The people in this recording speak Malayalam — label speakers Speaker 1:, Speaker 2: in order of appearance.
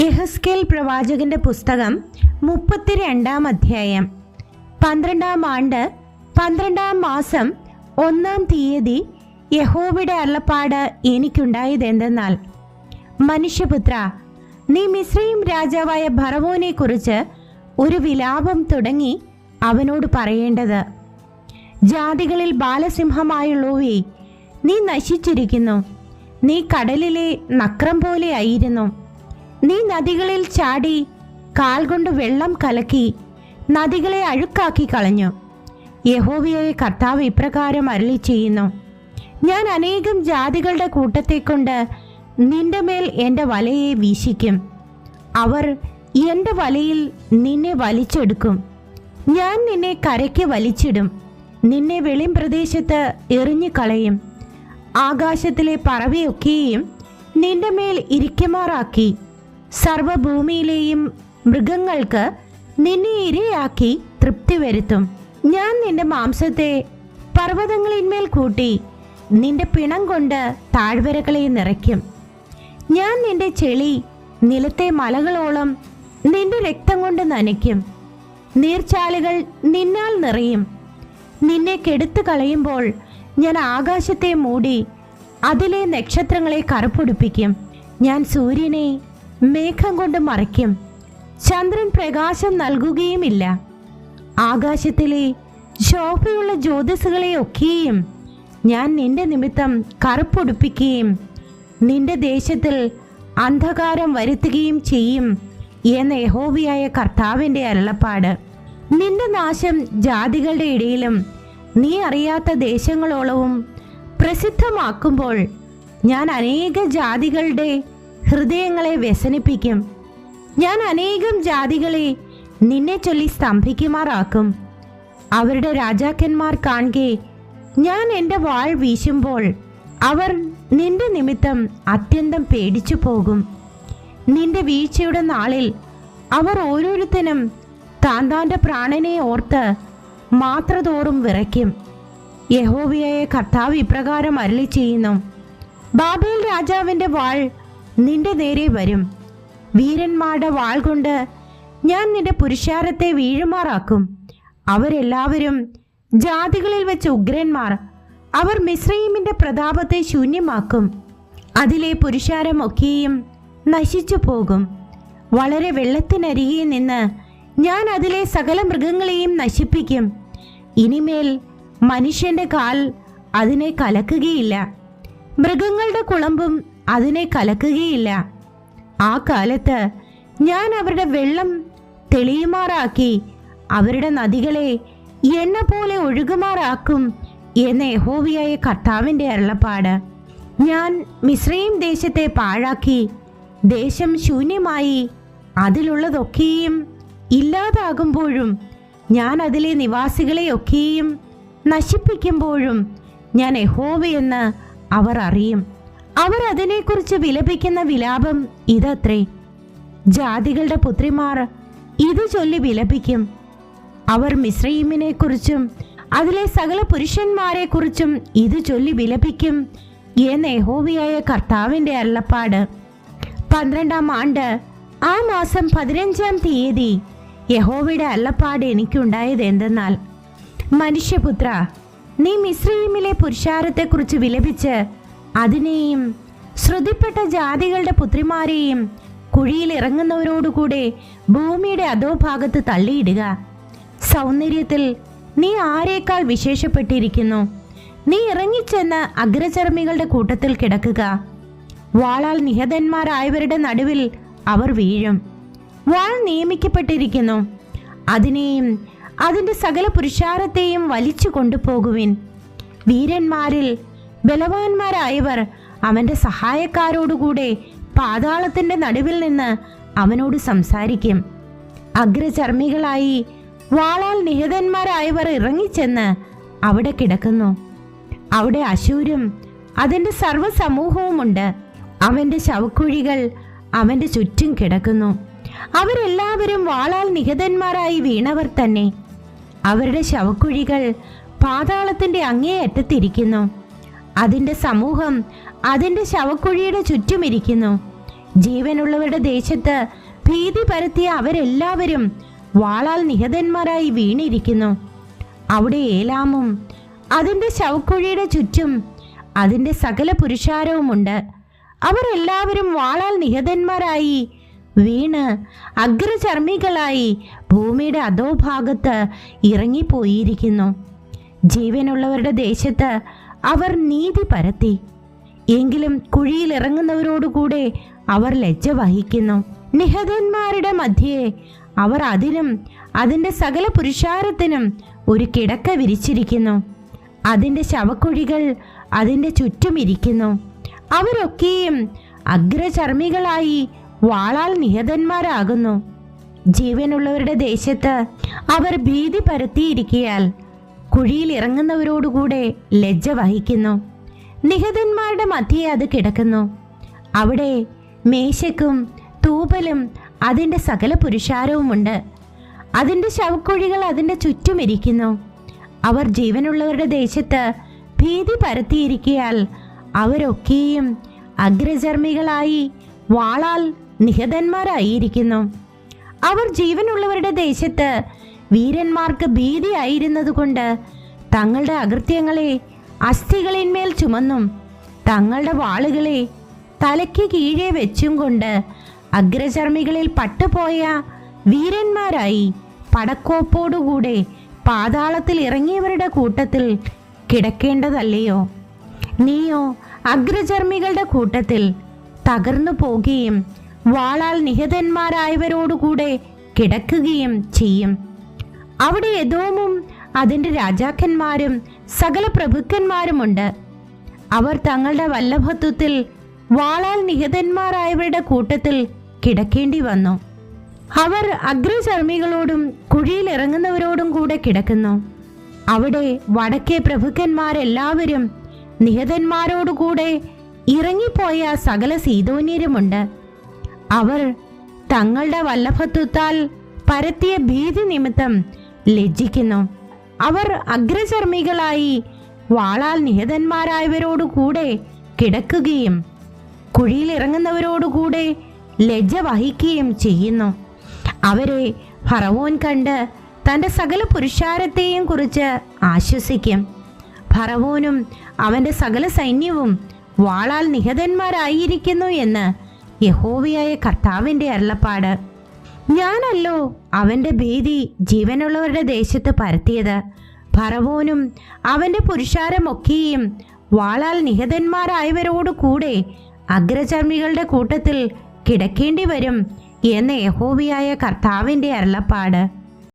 Speaker 1: യഹസ്കേൽ പ്രവാചകന്റെ പുസ്തകം മുപ്പത്തിരണ്ടാം അധ്യായം. പന്ത്രണ്ടാം ആണ്ട് പന്ത്രണ്ടാം മാസം ഒന്നാം തീയതി യഹോവയുടെ അള്ളപ്പാട് എനിക്കുണ്ടായതെന്തെന്നാൽ മനുഷ്യപുത്ര നീ മിശ്രയും രാജാവായ ഭറവോനെ കുറിച്ച് ഒരു വിലാപം തുടങ്ങി അവനോട് പറയേണ്ടത്. ജാതികളിൽ ബാലസിംഹമായുള്ളവേ നീ നശിച്ചിരിക്കുന്നു. നീ കടലിലെ നക്രം പോലെയായിരുന്നു നീ നദികളിൽ ചാടി കാൽ കൊണ്ട് വെള്ളം കലക്കി നദികളെ അഴുക്കാക്കി കളഞ്ഞു. യഹോവയായ കർത്താവ് ഇപ്രകാരം അരളി ചെയ്യുന്നു ഞാൻ അനേകം ജാതികളുടെ കൂട്ടത്തെ കൊണ്ട് നിന്റെ മേൽ എന്റെ വലയെ വീശിക്കും. അവർ എന്റെ വലയിൽ നിന്നെ വലിച്ചെടുക്കും. ഞാൻ നിന്നെ കരയ്ക്ക് വലിച്ചിടും. നിന്നെ വെളിം പ്രദേശത്ത് എറിഞ്ഞു കളയും ആകാശത്തിലെ പറവയൊക്കെയും നിന്റെ മേൽ ഇരിക്കുമാറാക്കി. സർവഭൂമിയിലെയും മൃഗങ്ങൾക്ക് നിന്നെ ഇരയാക്കി തൃപ്തി വരുത്തും. ഞാൻ നിന്റെ മാംസത്തെ പർവതങ്ങളിന്മേൽ കൂട്ടി നിന്റെ പിണം കൊണ്ട് താഴ്വരകളെ നിറയ്ക്കും. ഞാൻ നിന്റെ ചെളി നിലത്തെ മലകളോളം നിന്റെ രക്തം കൊണ്ട് നനയ്ക്കും. നീർച്ചാലുകൾ നിന്നാൽ നിറയും. നിന്നെ കെടുത്തു കളയുമ്പോൾ ഞാൻ ആകാശത്തെ മൂടി അതിലെ നക്ഷത്രങ്ങളെ കറുപ്പൊടിപ്പിക്കും. ഞാൻ സൂര്യനെ മേഘം കൊണ്ട് മറയ്ക്കും. ചന്ദ്രൻ പ്രകാശം നൽകുകയുമില്ല. ആകാശത്തിലെ ശോഭയുള്ള ജ്യോതിസുകളെയൊക്കെയും ഞാൻ നിന്റെ നിമിത്തം കറുപ്പൊടുപ്പിക്കുകയും നിന്റെ ദേശത്തിൽ അന്ധകാരം വരുത്തുകയും ചെയ്യും എന്ന യഹോവിയായ കർത്താവിന്റെ അരുളപ്പാട്. നിന്റെ നാശം ജാതികളുടെ ഇടയിലും നീ അറിയാത്ത ദേശങ്ങളോളവും പ്രസിദ്ധമാക്കുമ്പോൾ ഞാൻ അനേക ജാതികളുടെ ഹൃദയങ്ങളെ വ്യസനിപ്പിക്കും. ഞാൻ അനേകം ജാതികളെ നിന്നെ ചൊല്ലി സ്തംഭിക്കുമാറാക്കും. അവരുടെ രാജാക്കന്മാർ കാണുകെ ഞാൻ എന്റെ വാൾ വീശുമ്പോൾ അവർ നിന്റെ നിമിത്തം അത്യന്തം പേടിച്ചു പോകും. നിന്റെ വീഴ്ചയുടെ നാളിൽ അവർ ഓരോരുത്തരും താൻ താന്റെ പ്രാണനെ ഓർത്ത് മാത്രതോറും വിറയ്ക്കും. യഹോവയായ കർത്താവ് ഇപ്രകാരം അരളി ചെയ്യുന്നു ബാബേൽ രാജാവിന്റെ വാൾ നിന്റെ നേരെ വരും. വീരന്മാരുടെ വാൾ കൊണ്ട് ഞാൻ നിന്റെ പുരുഷാരത്തെ വീഴുമാറാക്കും. അവരെല്ലാവരും ജാതികളിൽ വെച്ച് ഉഗ്രന്മാർ. അവർ മിശ്രീമിന്റെ പ്രതാപത്തെ ശൂന്യമാക്കും. അതിലെ പുരുഷാരമൊക്കെയും നശിച്ചു പോകും. വളരെ വെള്ളത്തിനരികെ നിന്ന് ഞാൻ അതിലെ സകല മൃഗങ്ങളെയും നശിപ്പിക്കും. ഇനിമേൽ മനുഷ്യന്റെ കാൽ അതിനെ കലക്കുകയില്ല. മൃഗങ്ങളുടെ കുളമ്പും അതിനെ കലക്കുകയില്ല. ആ കാലത്ത് ഞാൻ അവരുടെ വെള്ളം തെളിയുമാറാക്കി അവരുടെ നദികളെ എണ്ണ പോലെ ഒഴുകുമാറാക്കും എന്ന യഹോവിയായ കർത്താവിന്റെ അരുളപ്പാട്. ഞാൻ മിശ്രയും ദേശത്തെ പാഴാക്കി ദേശം ശൂന്യമായി അതിലുള്ളതൊക്കെയും ഇല്ലാതാകുമ്പോഴും ഞാൻ അതിലെ നിവാസികളെയൊക്കെയും നശിപ്പിക്കുമ്പോഴും ഞാൻ യഹോവയെന്ന് അവർ അറിയും. അവർ അതിനെക്കുറിച്ച് വിലപിക്കുന്ന വിലാപം ഇതത്രേ. ജാതികളുടെ പുത്രിമാർ ഇത് ചൊല്ലി വിലപിക്കും. അവർ മിശ്രീമിനെ കുറിച്ചും അതിലെ സകല പുരുഷന്മാരെ കുറിച്ചും ഇത് ചൊല്ലി വിലപിക്കും എന്ന നെഹോവിയായ കർത്താവിന്റെ അരുളപ്പാട്. പന്ത്രണ്ടാം ആണ്ട് ആ മാസം പതിനഞ്ചാം തീയതി യഹോവയുടെ അല്ലപ്പാട് എനിക്കുണ്ടായത് എന്തെന്നാൽ മനുഷ്യപുത്ര നീ മിശ്രീമിലെ പുരുഷാരത്തെക്കുറിച്ച് വിലപിച്ച് അതിനെയും ശ്രുതിപ്പെട്ട ജാതികളുടെ പുത്രിമാരെയും കുഴിയിൽ ഇറങ്ങുന്നവരോടുകൂടെ ഭൂമിയുടെ അധോഭാഗത്ത് തള്ളിയിടുക. സൗന്ദര്യത്തിൽ നീ ആരേക്കാൾ വിശേഷപ്പെട്ടിരിക്കുന്നു? നീ ഇറങ്ങിച്ചെന്ന് അഗ്രചർമ്മികളുടെ കൂട്ടത്തിൽ കിടക്കുക. വാളാൽ നിഹതന്മാരായവരുടെ നടുവിൽ അവർ വീഴും. വാൾ നിയമിക്കപ്പെട്ടിരിക്കുന്നു. അതിനെയും അതിന്റെ സകല പുരുഷാരത്തെയും വലിച്ചു കൊണ്ടുപോകുവിൻ. വീരന്മാരിൽ ബലവാന്മാരായവർ അവന്റെ സഹായക്കാരോടുകൂടെ പാതാളത്തിന്റെ നടുവിൽ നിന്ന് അവനോട് സംസാരിക്കും. അഗ്രചർമ്മികളായി വാളാൽ നിഹിതന്മാരായവർ ഇറങ്ങിച്ചെന്ന് അവിടെ കിടക്കുന്നു. അവിടെ അശൂരും അതിന്റെ സർവസമൂഹവുമുണ്ട്. അവന്റെ ശവക്കുഴികൾ അവന്റെ ചുറ്റും കിടക്കുന്നു. അവരെല്ലാവരും വാളാൽ നിഹതന്മാരായി വീണവർ തന്നെ. അവരുടെ ശവക്കുഴികൾ പാതാളത്തിന്റെ അങ്ങേയറ്റത്തിരിക്കുന്നു. അതിന്റെ സമൂഹം അതിന്റെ ശവക്കുഴിയുടെ ചുറ്റുമിരിക്കുന്നു ജീവനുള്ളവരുടെ ദേശത്ത് ഭീതി പരത്തിയ അവരെല്ലാവരും വാളാൽ നിഹതന്മാരായി വീണിരിക്കുന്നു. അവിടെ ഏലാമും അതിന്റെ ശവക്കുഴിയുടെ ചുറ്റും അതിന്റെ സകല പുരുഷാരവുമുണ്ട്. അവരെല്ലാവരും വാളാൽ നിഹതന്മാരായി വീണ് അഗ്രചർമ്മികളായി ഭൂമിയുടെ അധോഭാഗത്ത് ഇറങ്ങിപ്പോയിരിക്കുന്നു. ജീവനുള്ളവരുടെ ദേശത്ത് അവർ നീതി പരത്തി. എങ്കിലും കുഴിയിലിറങ്ങുന്നവരോടുകൂടെ അവർ ലജ്ജ വഹിക്കുന്നു. നിഹതന്മാരുടെ മധ്യേ അവർ അതിനും അതിന്റെ സകല പുരുഷാരത്തിനും ഒരു കിടക്ക വിരിച്ചിരിക്കുന്നു. അതിന്റെ ശവക്കുഴികൾ അതിന്റെ ചുറ്റും ഇരിക്കുന്നു. അവരൊക്കെയും അഗ്രചർമ്മികളായി വാളാൽ നിഹതന്മാരാകുന്നു. ജീവനുള്ളവരുടെ ദേശത്ത് അവർ ഭീതി പരത്തിയിരിക്കയാൽ കുഴിയിൽ ഇറങ്ങുന്നവരോടുകൂടെ ലജ്ജ വഹിക്കുന്നു. നിഹതന്മാരുടെ മധ്യേ അത് കിടക്കുന്നു. അവിടെ മേശക്കും തൂപലും അതിന്റെ സകല പുരുഷാരവുമുണ്ട്. അതിന്റെ ശവക്കുഴികൾ അതിന്റെ ചുറ്റും ഇരിക്കുന്നു. അവർ ജീവനുള്ളവരുടെ ദേശത്ത് ഭീതി പരത്തിയിരിക്കയാൽ അവരൊക്കെയും അഗ്രചർമ്മികളായി വാളാൽ നിഹതന്മാരായിരിക്കുന്നു. അവർ ജീവനുള്ളവരുടെ ദേശത്ത് വീരന്മാർക്ക് ഭീതിയായിരുന്നതുകൊണ്ട് തങ്ങളുടെ അകൃത്യങ്ങളെ അസ്ഥികളിന്മേൽ ചുമന്നും തങ്ങളുടെ വാളുകളെ തലയ്ക്ക് കീഴേ വെച്ചും കൊണ്ട് അഗ്രചർമ്മികളിൽ പട്ടുപോയ വീരന്മാരായി പടക്കോപ്പോടുകൂടെ പാതാളത്തിൽ ഇറങ്ങിയവരുടെ കൂട്ടത്തിൽ കിടക്കേണ്ടതല്ലയോ? നീയോ അഗ്രചർമ്മികളുടെ കൂട്ടത്തിൽ തകർന്നു പോകുകയും വാളാൽ നിഹതന്മാരായവരോടുകൂടെ കിടക്കുകയും ചെയ്യും. അവിടെ യദോമും അതിന്റെ രാജാക്കന്മാരും സകല പ്രഭുക്കന്മാരുമുണ്ട്. അവർ തങ്ങളുടെ വല്ലഭത്വത്തിൽ വാളാൽ നിഹതന്മാരായവരുടെ കൂട്ടത്തിൽ കിടക്കേണ്ടി വന്നു. അവർ അഗ്രചർമ്മികളോടും കുഴിയിൽ ഇറങ്ങുന്നവരോടും കൂടെ കിടക്കുന്നു. അവിടെ വടക്കേ പ്രഭുക്കന്മാരെല്ലാവരും നിഹതന്മാരോടുകൂടെ ഇറങ്ങിപ്പോയ സകല സീതോന്യരുമുണ്ട് അവർ തങ്ങളുടെ വല്ലഭത്വത്താൽ പരത്തിയ ഭീതി നിമിത്തം ലജ്ജിക്കുന്നു. അവർ അഗ്രചർമ്മികളായി വാളാൽ നിഹതന്മാരായവരോടുകൂടെ കിടക്കുകയും കുഴിയിൽ ഇറങ്ങുന്നവരോടുകൂടെ ലജ്ജ വഹിക്കുകയും ചെയ്യുന്നു. അവരെ ഫറവോൻ കണ്ട് തന്റെ സകല പുരുഷാരത്തെയും കുറിച്ച് ആശ്വസിക്കും. ഫറവോനും അവന്റെ സകല സൈന്യവും വാളാൽ നിഹതന്മാരായിരിക്കുന്നു എന്ന് യഹോവയായ കർത്താവിന്റെ അരുളപ്പാട്. ഞാനല്ലോ അവന്റെ ഭീതി ജീവനുള്ളവരുടെ ദേശത്ത് പരത്തിയത്. ഫറവോനും അവന്റെ പുരുഷാരമൊക്കെയും വാളാൽ നിഹതന്മാരായവരോടു കൂടെ അഗ്രചർമ്മികളുടെ കൂട്ടത്തിൽ കിടക്കേണ്ടി വരും എന്ന് യഹോവയായ കർത്താവിന്റെ അരുളപ്പാട്.